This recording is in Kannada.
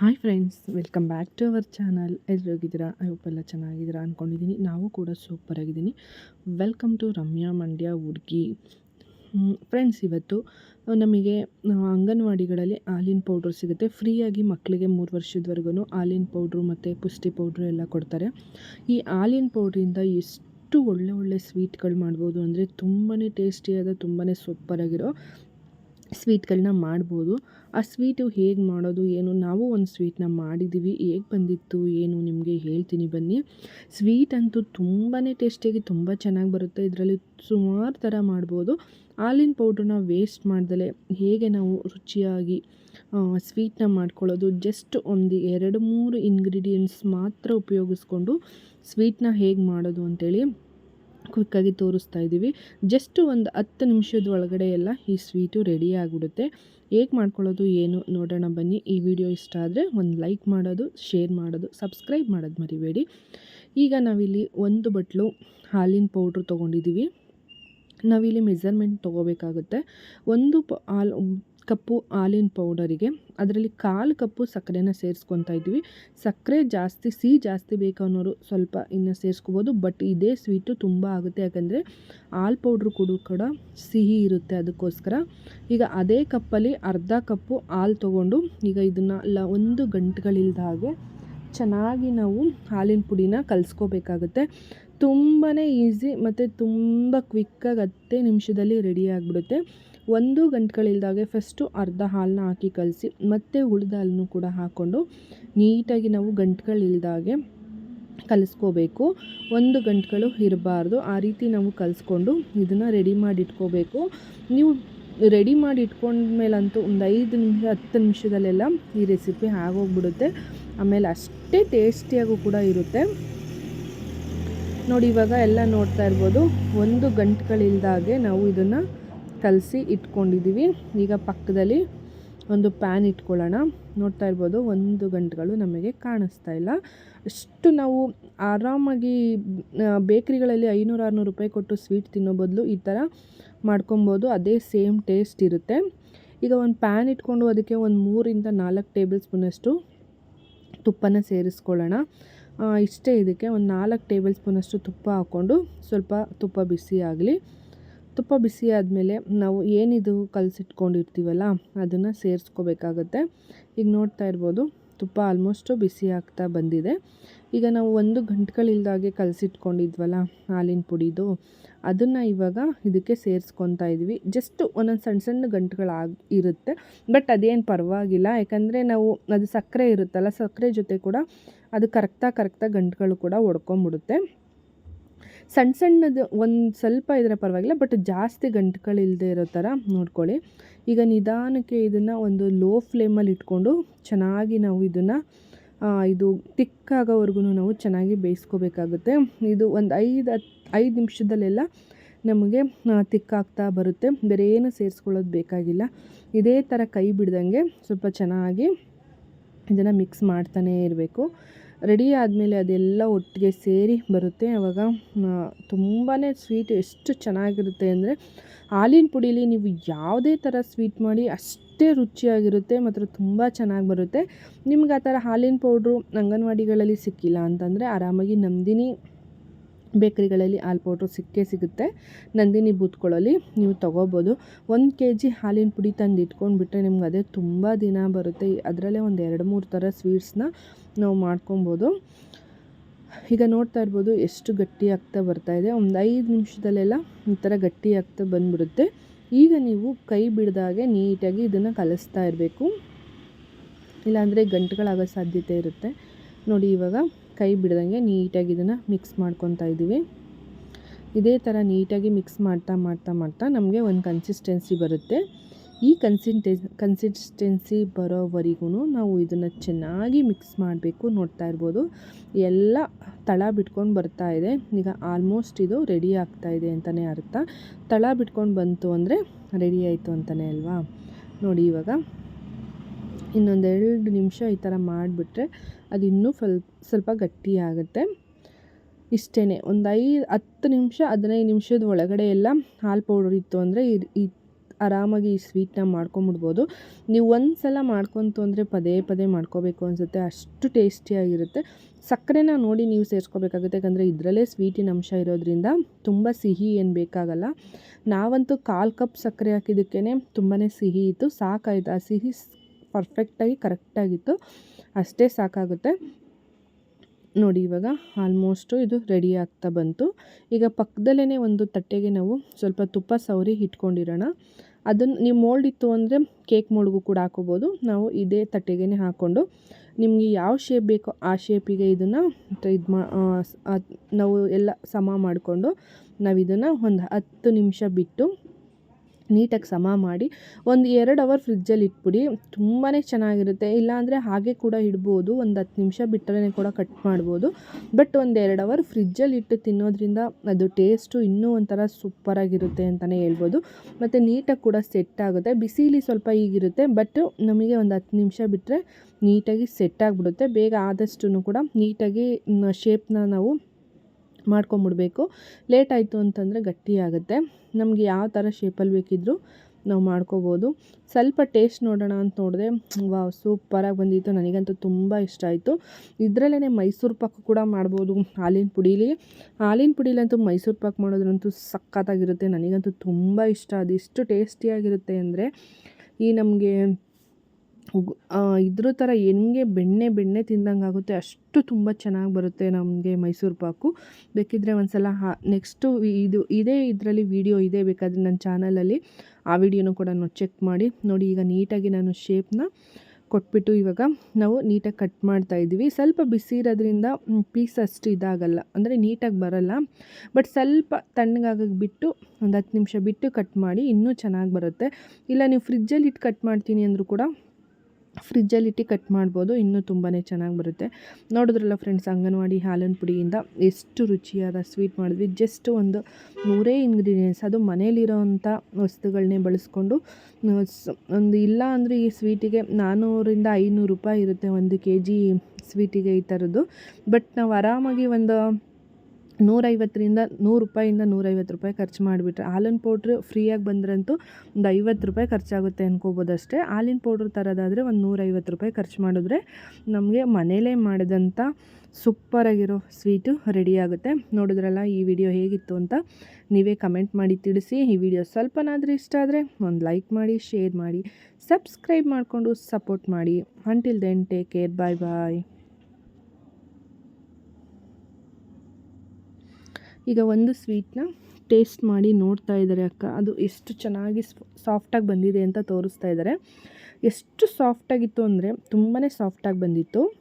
Hi friends, welcome back to our channel. I ಹೋಗಿದ್ದೀರಾ ಎಲ್ಲ ಚೆನ್ನಾಗಿದ್ದೀರಾ ಅಂದ್ಕೊಂಡಿದ್ದೀನಿ ನಾವು ಕೂಡ ಸೂಪರಾಗಿದ್ದೀನಿ ವೆಲ್ಕಮ್ ಟು ರಮ್ಯಾ ಮಂಡ್ಯ ಹುಡುಗಿ ಫ್ರೆಂಡ್ಸ್ ಇವತ್ತು ನಮಗೆ ಅಂಗನವಾಡಿಗಳಲ್ಲಿ ಹಾಲಿನ ಪೌಡ್ರ್ ಸಿಗುತ್ತೆ. ಫ್ರೀಯಾಗಿ ಮಕ್ಕಳಿಗೆ ಮೂರು ವರ್ಷದವರೆಗೂ ಹಾಲಿನ ಪೌಡ್ರು ಮತ್ತು ಪುಷ್ಟಿ ಪೌಡ್ರು ಎಲ್ಲ ಕೊಡ್ತಾರೆ. ಈ ಹಾಲಿನ ಪೌಡ್ರಿಂದ ಎಷ್ಟು ಒಳ್ಳೆ ಒಳ್ಳೆ ಸ್ವೀಟ್ಗಳು ಮಾಡ್ಬೋದು ಅಂದರೆ ತುಂಬಾ ಟೇಸ್ಟಿಯಾದ ತುಂಬಾ ಸೂಪರಾಗಿರೋ ಸ್ವೀಟ್ಗಳನ್ನ ಮಾಡ್ಬೋದು. ಆ ಸ್ವೀಟು ಹೇಗೆ ಮಾಡೋದು, ಏನು, ನಾವು ಒಂದು ಸ್ವೀಟ್ನ ಮಾಡಿದ್ದೀವಿ ಹೇಗೆ ಬಂದಿತ್ತು, ಏನು, ನಿಮಗೆ ಹೇಳ್ತೀನಿ ಬನ್ನಿ. ಸ್ವೀಟ್ ಅಂತೂ ತುಂಬಾ ಟೇಸ್ಟಿಯಾಗಿ ತುಂಬ ಚೆನ್ನಾಗಿ ಬರುತ್ತೆ, ಇದರಲ್ಲಿ ಸುಮಾರು ಥರ ಮಾಡ್ಬೋದು. ಹಾಲಿನ ಪೌಡ್ರನ್ನ ವೇಸ್ಟ್ ಮಾಡ್ದಲೆ ಹೇಗೆ ನಾವು ರುಚಿಯಾಗಿ ಸ್ವೀಟ್ನ ಮಾಡ್ಕೊಳ್ಳೋದು, ಜಸ್ಟ್ ಒಂದು ಎರಡು ಮೂರು ಇಂಗ್ರೀಡಿಯೆಂಟ್ಸ್ ಮಾತ್ರ ಉಪಯೋಗಿಸ್ಕೊಂಡು ಸ್ವೀಟ್ನ ಹೇಗೆ ಮಾಡೋದು ಅಂಥೇಳಿ ಕ್ವಿಕ್ಕಾಗಿ ತೋರಿಸ್ತಾ ಇದ್ದೀವಿ. ಜಸ್ಟ್ ಒಂದು ಹತ್ತು ನಿಮಿಷದ ಒಳಗಡೆ ಎಲ್ಲ ಈ ಸ್ವೀಟು ರೆಡಿ ಆಗಿಬಿಡುತ್ತೆ ಹೇಗೆ ಮಾಡ್ಕೊಳ್ಳೋದು, ಏನು, ನೋಡೋಣ ಬನ್ನಿ. ಈ ವಿಡಿಯೋ ಇಷ್ಟ ಆದರೆ ಒಂದು ಲೈಕ್ ಮಾಡೋದು ಶೇರ್ ಮಾಡೋದು ಸಬ್ಸ್ಕ್ರೈಬ್ ಮಾಡೋದು ಮರಿಬೇಡಿ. ಈಗ ನಾವಿಲ್ಲಿ ಒಂದು ಬಟ್ಲು ಹಾಲಿನ ಪೌಡ್ರ್ ತೊಗೊಂಡಿದ್ದೀವಿ. ನಾವಿಲ್ಲಿ ಮೆಜರ್ಮೆಂಟ್ ತೊಗೋಬೇಕಾಗುತ್ತೆ. ಒಂದು ಪ ಹಾಲು ಕಪ್ಪು ಹಾಲಿನ ಪೌಡರಿಗೆ ಅದರಲ್ಲಿ ಕಾಲು ಕಪ್ಪು ಸಕ್ಕರೆನ ಸೇರಿಸ್ಕೊತಾ ಇದ್ದೀವಿ. ಸಕ್ಕರೆ ಜಾಸ್ತಿ, ಸಿಹಿ ಜಾಸ್ತಿ ಬೇಕು ಅನ್ನೋರು ಸ್ವಲ್ಪ ಇನ್ನು ಸೇರಿಸ್ಕೋಬೋದು. ಬಟ್ ಇದೇ ಸ್ವೀಟು ತುಂಬ ಆಗುತ್ತೆ. ಯಾಕಂದರೆ ಹಾಲು ಪೌಡ್ರು ಕೂಡ ಕೂಡ ಸಿಹಿ ಇರುತ್ತೆ ಅದಕ್ಕೋಸ್ಕರ. ಈಗ ಅದೇ ಕಪ್ಪಲ್ಲಿ ಅರ್ಧ ಕಪ್ಪು ಹಾಲು ತೊಗೊಂಡು ಈಗ ಇದನ್ನು ಲ ಒಂದು ಗಂಟೆಗಳಿಲ್ಲದ ಹಾಗೆ ಚೆನ್ನಾಗಿ ನಾವು ಹಾಲಿನ ಪುಡಿನ ಕಲಿಸ್ಕೋಬೇಕಾಗುತ್ತೆ. ತುಂಬಾ ಈಸಿ ಮತ್ತು ತುಂಬ ಕ್ವಿಕ್ಕಾಗಿ ಹತ್ತೇ ನಿಮಿಷದಲ್ಲಿ ರೆಡಿ ಆಗಿಬಿಡುತ್ತೆ. ಒಂದು ಗಂಟುಗಳಿಲ್ದಾಗೆ ಫಸ್ಟು ಅರ್ಧ ಹಾಲನ್ನ ಹಾಕಿ ಕಲಸಿ, ಮತ್ತು ಉಳಿದ ಹಾಲನ್ನು ಕೂಡ ಹಾಕ್ಕೊಂಡು ನೀಟಾಗಿ ನಾವು ಗಂಟುಗಳಿಲ್ದಾಗೆ ಕಲಿಸ್ಕೋಬೇಕು. ಒಂದು ಗಂಟೆಗಳು ಇರಬಾರ್ದು. ಆ ರೀತಿ ನಾವು ಕಲಿಸ್ಕೊಂಡು ಇದನ್ನು ರೆಡಿ ಮಾಡಿ ಇಟ್ಕೋಬೇಕು ನೀವು ರೆಡಿ ಮಾಡಿ ಇಟ್ಕೊಂಡ್ಮೇಲಂತೂ ಒಂದು ಐದು ನಿಮಿಷ, ಹತ್ತು ನಿಮಿಷದಲ್ಲೆಲ್ಲ ಈ ರೆಸಿಪಿ ಆಗೋಗ್ಬಿಡುತ್ತೆ. ಆಮೇಲೆ ಅಷ್ಟೇ ಟೇಸ್ಟಿಯಾಗೂ ಕೂಡ ಇರುತ್ತೆ. ನೋಡಿ, ಇವಾಗ ಎಲ್ಲ ನೋಡ್ತಾ ಇರ್ಬೋದು. ಒಂದು ಗಂಟುಗಳಿಲ್ದಾಗೆ ನಾವು ಇದನ್ನು ಕಲಸಿ ಇಟ್ಕೊಂಡಿದ್ದೀವಿ. ಈಗ ಪಕ್ಕದಲ್ಲಿ ಒಂದು ಪ್ಯಾನ್ ಇಟ್ಕೊಳ್ಳೋಣ. ನೋಡ್ತಾ ಇರ್ಬೋದು, ಒಂದು ಗಂಟೆಗಳು ನಮಗೆ ಕಾಣಿಸ್ತಾ ಇಲ್ಲ. ಅಷ್ಟು ನಾವು ಆರಾಮಾಗಿ ಬೇಕ್ರಿಗಳಲ್ಲಿ ಐನೂರು, ಆರುನೂರು ರೂಪಾಯಿ ಕೊಟ್ಟು ಸ್ವೀಟ್ ತಿನ್ನೋ ಬದಲು ಈ ಥರ ಮಾಡ್ಕೊಬೋದು. ಅದೇ ಸೇಮ್ ಟೇಸ್ಟ್ ಇರುತ್ತೆ. ಈಗ ಒಂದು ಪ್ಯಾನ್ ಇಟ್ಕೊಂಡು ಅದಕ್ಕೆ ಒಂದು ಮೂರಿಂದ ನಾಲ್ಕು ಟೇಬಲ್ ಸ್ಪೂನಷ್ಟು ತುಪ್ಪನ ಸೇರಿಸ್ಕೊಳ್ಳೋಣ. ಇಷ್ಟೇ ಇದಕ್ಕೆ ಒಂದು ನಾಲ್ಕು ಟೇಬಲ್ ಸ್ಪೂನಷ್ಟು ತುಪ್ಪ ಹಾಕ್ಕೊಂಡು ಸ್ವಲ್ಪ ತುಪ್ಪ ಬಿಸಿ ಆಗಲಿ. ತುಪ್ಪ ಬಿಸಿ ಆದಮೇಲೆ ನಾವು ಏನಿದು ಕಲಸಿಟ್ಕೊಂಡಿರ್ತೀವಲ್ಲ, ಅದನ್ನು ಸೇರಿಸ್ಕೋಬೇಕಾಗತ್ತೆ. ಈಗ ನೋಡ್ತಾ ಇರ್ಬೋದು, ತುಪ್ಪ ಆಲ್ಮೋಸ್ಟು ಬಿಸಿ ಆಗ್ತಾ ಬಂದಿದೆ. ಈಗ ನಾವು ಒಂದು ಗಂಟುಗಳಿಲ್ದಾಗೆ ಕಲಸಿಟ್ಕೊಂಡಿದ್ವಲ್ಲ, ಹಾಲಿನ ಪುಡಿದು, ಅದನ್ನು ಇವಾಗ ಇದಕ್ಕೆ ಸೇರಿಸ್ಕೊತಾ ಇದ್ವಿ. ಜಸ್ಟ್ ಒಂದೊಂದು ಸಣ್ಣ ಸಣ್ಣ ಗಂಟುಗಳಾಗಿ ಇರುತ್ತೆ ಬಟ್ ಅದೇನು ಪರವಾಗಿಲ್ಲ. ಯಾಕಂದರೆ ನಾವು, ಅದು ಸಕ್ಕರೆ ಇರುತ್ತಲ್ಲ, ಸಕ್ಕರೆ ಜೊತೆ ಕೂಡ ಅದು ಕರಕ್ತಾ ಕರಕ್ತಾ ಗಂಟುಗಳು ಕೂಡ ಒಡ್ಕೊಂಬಿಡುತ್ತೆ. ಸಣ್ಣ ಸಣ್ಣದು ಒಂದು ಸ್ವಲ್ಪ ಇದ್ರೆ ಪರವಾಗಿಲ್ಲ ಬಟ್ ಜಾಸ್ತಿ ಗಂಟುಗಳಿಲ್ಲದೆ ಇರೋ ಥರ ನೋಡ್ಕೊಳ್ಳಿ. ಈಗ ನಿಧಾನಕ್ಕೆ ಇದನ್ನು ಒಂದು ಲೋ ಫ್ಲೇಮಲ್ಲಿ ಇಟ್ಕೊಂಡು ಚೆನ್ನಾಗಿ ನಾವು ಇದನ್ನು ಇದು ತಿಕ್ಕಾಗೋವರೆಗೂ ನಾವು ಚೆನ್ನಾಗಿ ಬೇಯಿಸ್ಕೋಬೇಕಾಗುತ್ತೆ. ಇದು ಒಂದು ಐದು ಹತ್ತು ಐದು ನಿಮಿಷದಲ್ಲೆಲ್ಲ ನಮಗೆ ತಿಕ್ಕಾಗ್ತಾ ಬರುತ್ತೆ. ಬೇರೆ ಏನು ಸೇರಿಸ್ಕೊಳ್ಳೋದು ಬೇಕಾಗಿಲ್ಲ. ಇದೇ ಥರ ಕೈ ಬಿಡ್ದಂಗೆ ಸ್ವಲ್ಪ ಚೆನ್ನಾಗಿ ಇದನ್ನು ಮಿಕ್ಸ್ ಮಾಡ್ತಾನೇ ಇರಬೇಕು. ರೆಡಿ ಆದಮೇಲೆ ಅದೆಲ್ಲ ಒಟ್ಟಿಗೆ ಸೇರಿ ಬರುತ್ತೆ. ಆವಾಗ ತುಂಬಾ ಸ್ವೀಟ್ ಎಷ್ಟು ಚೆನ್ನಾಗಿರುತ್ತೆ ಅಂದರೆ, ಹಾಲಿನ ಪುಡೀಲಿ ನೀವು ಯಾವುದೇ ಥರ ಸ್ವೀಟ್ ಮಾಡಿ ಅಷ್ಟೇ ರುಚಿಯಾಗಿರುತ್ತೆ, ಮಾತ್ರ ತುಂಬ ಚೆನ್ನಾಗಿ ಬರುತ್ತೆ. ನಿಮ್ಗೆ ಆ ಥರ ಹಾಲಿನ ಪೌಡ್ರು ಅಂಗನವಾಡಿಗಳಲ್ಲಿ ಸಿಕ್ಕಿಲ್ಲ ಅಂತಂದರೆ ಆರಾಮಾಗಿ ನಂದಿನಿ ಬೇಕ್ರಿಗಳಲ್ಲಿ ಹಾಲು ಪೌಡ್ರು ಸಿಕ್ಕೇ ಸಿಗುತ್ತೆ. ನಂದಿನಿ ಬೂತ್ಗಳಲ್ಲಿ ನೀವು ತೊಗೋಬೋದು. ಒಂದು ಕೆ ಜಿ ಹಾಲಿನ ಪುಡಿ ತಂದು ಇಟ್ಕೊಂಡ್ಬಿಟ್ರೆ ನಿಮ್ಗೆ ಅದೇ ತುಂಬ ದಿನ ಬರುತ್ತೆ. ಅದರಲ್ಲೇ ಒಂದು ಎರಡು ಮೂರು ಥರ ಸ್ವೀಟ್ಸ್ನ ನಾವು ಮಾಡ್ಕೊಬೋದು. ಈಗ ನೋಡ್ತಾ ಇರ್ಬೋದು ಎಷ್ಟು ಗಟ್ಟಿ ಆಗ್ತಾ ಇದೆ. ಒಂದು ಐದು ನಿಮಿಷದಲ್ಲೆಲ್ಲ ಈ ಥರ ಗಟ್ಟಿ ಆಗ್ತಾ ಬಂದ್ಬಿಡುತ್ತೆ. ಈಗ ನೀವು ಕೈ ಬಿಡ್ದಾಗೆ ನೀಟಾಗಿ ಇದನ್ನು ಕಲಿಸ್ತಾ ಇರಬೇಕು. ಇಲ್ಲಾಂದರೆ ಗಂಟುಗಳಾಗೋ ಸಾಧ್ಯತೆ ಇರುತ್ತೆ. ನೋಡಿ ಇವಾಗ ಕೈ ಬಿಡ್ದಂಗೆ ನೀಟಾಗಿ ಇದನ್ನು ಮಿಕ್ಸ್ ಮಾಡ್ಕೊತಾ ಇದ್ದೀವಿ. ಇದೇ ಥರ ನೀಟಾಗಿ ಮಿಕ್ಸ್ ಮಾಡ್ತಾ ಮಾಡ್ತಾ ಮಾಡ್ತಾ ನಮಗೆ ಒಂದು ಕನ್ಸಿಸ್ಟೆನ್ಸಿ ಬರುತ್ತೆ. ಈ ಕನ್ಸಿಂಟೆ ಕನ್ಸಿಸ್ಟೆನ್ಸಿ ಬರೋವರೆಗೂ ನಾವು ಇದನ್ನು ಚೆನ್ನಾಗಿ ಮಿಕ್ಸ್ ಮಾಡಬೇಕು ನೋಡ್ತಾ ಇರ್ಬೋದು. ಎಲ್ಲ ತಳ ಬಿಟ್ಕೊಂಡು ಬರ್ತಾ ಇದೆ. ಈಗ ಆಲ್ಮೋಸ್ಟ್ ಇದು ರೆಡಿ ಆಗ್ತಾ ಇದೆ ಅಂತಲೇ ಅರ್ಥ. ತಳ ಬಿಟ್ಕೊಂಡು ಬಂತು ಅಂದರೆ ರೆಡಿ ಆಯಿತು ಅಂತಲೇ ಅಲ್ವಾ? ನೋಡಿ ಇವಾಗ. ಇನ್ನೊಂದೆರಡು ನಿಮಿಷ ಈ ಥರ ಮಾಡಿಬಿಟ್ರೆ ಅದು ಇನ್ನೂ ಸ್ವಲ್ಪ ಸ್ವಲ್ಪ ಗಟ್ಟಿಯಾಗುತ್ತೆ ಇಷ್ಟೇ ಒಂದು ಐದು, ಹತ್ತು ನಿಮಿಷ, ಹದಿನೈದು ನಿಮಿಷದ ಒಳಗಡೆ ಎಲ್ಲ ಹಾಲು ಪೌಡರ್ ಇತ್ತು ಅಂದರೆ ಈ ಆರಾಮಾಗಿ ಈ ಸ್ವೀಟ್ನ ಮಾಡ್ಕೊಂಬಿಡ್ಬೋದು. ನೀವು ಒಂದು ಸಲ ಮಾಡ್ಕೊತು ಅಂದರೆ ಪದೇ ಪದೇ ಮಾಡ್ಕೋಬೇಕು ಅನಿಸುತ್ತೆ, ಅಷ್ಟು ಟೇಸ್ಟಿಯಾಗಿರುತ್ತೆ ಸಕ್ಕರೆನ ನೋಡಿ ನೀವು ಸೇರಿಸ್ಕೋಬೇಕಾಗುತ್ತೆ, ಯಾಕಂದರೆ ಇದರಲ್ಲೇ ಸ್ವೀಟಿನ ಅಂಶ ಇರೋದ್ರಿಂದ ತುಂಬ ಸಿಹಿ ಏನು ಬೇಕಾಗಲ್ಲ. ನಾವಂತೂ ಕಾಲು ಕಪ್ ಸಕ್ಕರೆ ಹಾಕಿದ್ದಕ್ಕೇ ತುಂಬಾ ಸಿಹಿ ಇತ್ತು, ಸಾಕಾಯಿತು. ಆ ಸಿಹಿ ಪರ್ಫೆಕ್ಟಾಗಿ ಕರೆಕ್ಟಾಗಿತ್ತು. ಅಷ್ಟೇ ಸಾಕಾಗುತ್ತೆ. ನೋಡಿ, ಇವಾಗ ಆಲ್ಮೋಸ್ಟು ಇದು ರೆಡಿ ಆಗ್ತಾ ಬಂತು. ಈಗ ಪಕ್ಕದಲ್ಲೇ ಒಂದು ತಟ್ಟೆಗೆ ನಾವು ಸ್ವಲ್ಪ ತುಪ್ಪ ಸವರಿ ಇಟ್ಕೊಂಡಿರೋಣ. ಅದನ್ನು ನೀವು ಮೋಲ್ಡ್ ಇತ್ತು ಅಂದರೆ ಕೇಕ್ ಮೋಲ್ಡ್ಗೂ ಕೂಡ ಹಾಕೋಬೋದು. ನಾವು ಇದೇ ತಟ್ಟೆಗೆ ಹಾಕ್ಕೊಂಡು ನಿಮಗೆ ಯಾವ ಶೇಪ್ ಬೇಕೋ ಆ ಶೇಪಿಗೆ ಇದನ್ನು ಇದು ಮಾ ನಾವು ಎಲ್ಲ ಸಮ ಮಾಡಿಕೊಂಡು ನಾವು ಇದನ್ನು ಒಂದು ಹತ್ತು ನಿಮಿಷ ಬಿಟ್ಟು ನೀಟಾಗಿ ಸಮ ಮಾಡಿ ಒಂದು ಎರಡು ಅವರ್ ಫ್ರಿಜ್ಜಲ್ಲಿ ಇಟ್ಬಿಡಿ. ತುಂಬಾ ಚೆನ್ನಾಗಿರುತ್ತೆ. ಇಲ್ಲಾಂದರೆ ಹಾಗೆ ಕೂಡ ಇಡ್ಬೋದು. ಒಂದು ಹತ್ತು ನಿಮಿಷ ಬಿಟ್ಟರೆ ಕೂಡ ಕಟ್ ಮಾಡ್ಬೋದು. ಬಟ್ ಒಂದು ಎರಡು ಅವರ್ ಫ್ರಿಜ್ಜಲ್ಲಿ ಇಟ್ಟು ತಿನ್ನೋದ್ರಿಂದ ಅದು ಟೇಸ್ಟು ಇನ್ನೂ ಒಂಥರ ಸೂಪರಾಗಿರುತ್ತೆ ಅಂತಲೇ ಹೇಳ್ಬೋದು. ಮತ್ತು ನೀಟಾಗಿ ಕೂಡ ಸೆಟ್ ಆಗುತ್ತೆ. ಬಿಸಿಲಿ ಸ್ವಲ್ಪ ಈಗಿರುತ್ತೆ. ಬಟ್ ನಮಗೆ ಒಂದು ಹತ್ತು ನಿಮಿಷ ಬಿಟ್ಟರೆ ನೀಟಾಗಿ ಸೆಟ್ ಆಗಿಬಿಡುತ್ತೆ. ಬೇಗ ಆದಷ್ಟು ಕೂಡ ನೀಟಾಗಿ ಶೇಪ್ನ ನಾವು ಮಾಡ್ಕೊಂಬಿಡ್ಬೇಕು. ಲೇಟ್ ಆಯಿತು ಅಂತಂದರೆ ಗಟ್ಟಿಯಾಗುತ್ತೆ ನಮಗೆ ಯಾವ ಥರ ಶೇಪಲ್ಲಿ ಬೇಕಿದ್ದರೂ ನಾವು ಮಾಡ್ಕೋಬೋದು. ಸ್ವಲ್ಪ ಟೇಸ್ಟ್ ನೋಡೋಣ ಅಂತ ನೋಡಿದೆ. ವಾವ್ ಸೂಪರಾಗಿ ಬಂದಿತ್ತು. ನನಗಂತೂ ತುಂಬ ಇಷ್ಟ ಆಯಿತು. ಇದರಲ್ಲೇ ಮೈಸೂರು ಪಾಕ್ ಕೂಡ ಮಾಡ್ಬೋದು. ಹಾಲಿನ ಪುಡೀಲಿ. ಹಾಲಿನ ಪುಡೀಲಂತೂ ಮೈಸೂರು ಪಾಕ್ ಮಾಡೋದ್ರಂತೂ ಸಖತ್ತಾಗಿರುತ್ತೆ. ನನಗಂತೂ ತುಂಬ ಇಷ್ಟ. ಅದು ಎಷ್ಟು ಟೇಸ್ಟಿಯಾಗಿರುತ್ತೆ ಅಂದರೆ ಈ ನಮಗೆ ಇದ್ರ ಥರ ಹೆಂಗೆ ಬೆಣ್ಣೆ ಬೆಣ್ಣೆ ತಿಂದಂಗೆ ಆಗುತ್ತೆ ಅಷ್ಟು ತುಂಬ ಚೆನ್ನಾಗಿ ಬರುತ್ತೆ ನಮಗೆ ಮೈಸೂರು ಪಾಕು. ಬೇಕಿದ್ದರೆ ಒಂದು ಸಲ ಹಾ ನೆಕ್ಸ್ಟು ಇದು ಇದೇ ಇದರಲ್ಲಿ ವೀಡಿಯೋ ಇದೆ ಬೇಕಾದರೆ ನನ್ನ ಚಾನಲಲ್ಲಿ ಆ ವಿಡಿಯೋನೂ ಕೂಡ ನಾವು ಚೆಕ್ ಮಾಡಿ. ನೋಡಿ ಈಗ ನೀಟಾಗಿ ನಾನು ಶೇಪ್ನ ಕೊಟ್ಬಿಟ್ಟು ಇವಾಗ ನಾವು ನೀಟಾಗಿ ಕಟ್ ಮಾಡ್ತಾ ಇದ್ದೀವಿ. ಸ್ವಲ್ಪ ಬಿಸಿ ಇರೋದ್ರಿಂದ ಪೀಸ್ ಅಷ್ಟು ಇದಾಗಲ್ಲ. ಅಂದರೆ ನೀಟಾಗಿ ಬರಲ್ಲ. ಬಟ್ ಸ್ವಲ್ಪ ತಣ್ಣಗಾಗ ಬಿಟ್ಟು ಒಂದು ಹತ್ತು ನಿಮಿಷ ಬಿಟ್ಟು ಕಟ್ ಮಾಡಿ ಇನ್ನೂ ಚೆನ್ನಾಗಿ ಬರುತ್ತೆ. ಇಲ್ಲ, ನೀವು ಫ್ರಿಜ್ಜಲ್ಲಿ ಇಟ್ಟು ಕಟ್ ಮಾಡ್ತೀನಿ ಅಂದರೂ ಕೂಡ ಫ್ರಿಜ್ಜಲ್ಲಿಟ್ಟು ಕಟ್ ಮಾಡ್ಬೋದು, ಇನ್ನೂ ತುಂಬಾ ಚೆನ್ನಾಗಿ ಬರುತ್ತೆ. ನೋಡಿದ್ರಲ್ಲ ಫ್ರೆಂಡ್ಸ್ ಅಂಗನವಾಡಿ ಹಾಲಿನ ಪುಡಿಯಿಂದ ಎಷ್ಟು ರುಚಿಯಾದ ಸ್ವೀಟ್ ಮಾಡಿದ್ವಿ. ಜಸ್ಟ್ ಒಂದು ಮೂರೇ ಇಂಗ್ರೀಡಿಯೆಂಟ್ಸ್ ಅದು ಮನೇಲಿರೋವಂಥ ವಸ್ತುಗಳನ್ನೇ ಬಳಸ್ಕೊಂಡು ಒಂದು ಇಲ್ಲ ಅಂದರೆ ಈ ಸ್ವೀಟಿಗೆ ನಾನ್ನೂರಿಂದ ಐನೂರು ರೂಪಾಯಿ ಇರುತ್ತೆ ಒಂದು ಕೆ ಜಿ ಸ್ವೀಟಿಗೆ ಈ ಥರದ್ದು ಬಟ್ ನಾವು ಆರಾಮಾಗಿ ಒಂದು ನೂರೈವತ್ತರಿಂದ ನೂರು ರೂಪಾಯಿಂದ ನೂರೈವತ್ತು ರೂಪಾಯಿ ಖರ್ಚು ಮಾಡಿಬಿಟ್ರೆ ಹಾಲಿನ ಪೌಡ್ರ್ ಫ್ರೀಯಾಗಿ ಬಂದ್ರಂತೂ ಒಂದು ಐವತ್ತು ರೂಪಾಯಿ ಖರ್ಚಾಗುತ್ತೆ ಅನ್ಕೋಬೋದು ಅಷ್ಟೇ ಹಾಲಿನ ಪೌಡ್ರ್ ಥರದಾದರೆ ಒಂದು ನೂರೈವತ್ತು ರೂಪಾಯಿ ಖರ್ಚು ಮಾಡಿದ್ರೆ ನಮಗೆ ಮನೇಲೇ ಮಾಡಿದಂಥ ಸೂಪರಾಗಿರೋ ಸ್ವೀಟು ರೆಡಿಯಾಗುತ್ತೆ. ನೋಡಿದ್ರಲ್ಲ ಈ ವಿಡಿಯೋ ಹೇಗಿತ್ತು ಅಂತ ನೀವೇ ಕಮೆಂಟ್ ಮಾಡಿ ತಿಳಿಸಿ. ಈ ವಿಡಿಯೋ ಸ್ವಲ್ಪನಾದರೂ ಇಷ್ಟ ಆದರೆ ಒಂದು ಲೈಕ್ ಮಾಡಿ, ಶೇರ್ ಮಾಡಿ, ಸಬ್ಸ್ಕ್ರೈಬ್ ಮಾಡಿಕೊಂಡು ಸಪೋರ್ಟ್ ಮಾಡಿ. Until then take care bye bye ಈಗ ಒಂದು ಸ್ವೀಟ್ನ ಟೇಸ್ಟ್ ಮಾಡಿ ನೋಡ್ತಾ ಇದ್ದಾರೆ ಅಕ್ಕ. ಅದು ಎಷ್ಟು ಚೆನ್ನಾಗಿ ಸಾಫ್ಟಾಗಿ ಬಂದಿದೆ ಅಂತ ತೋರಿಸ್ತಾ ಇದ್ದಾರೆ. ಎಷ್ಟು ಸಾಫ್ಟಾಗಿತ್ತು ಅಂದರೆ ತುಂಬಾ ಸಾಫ್ಟಾಗಿ ಬಂದಿತ್ತು.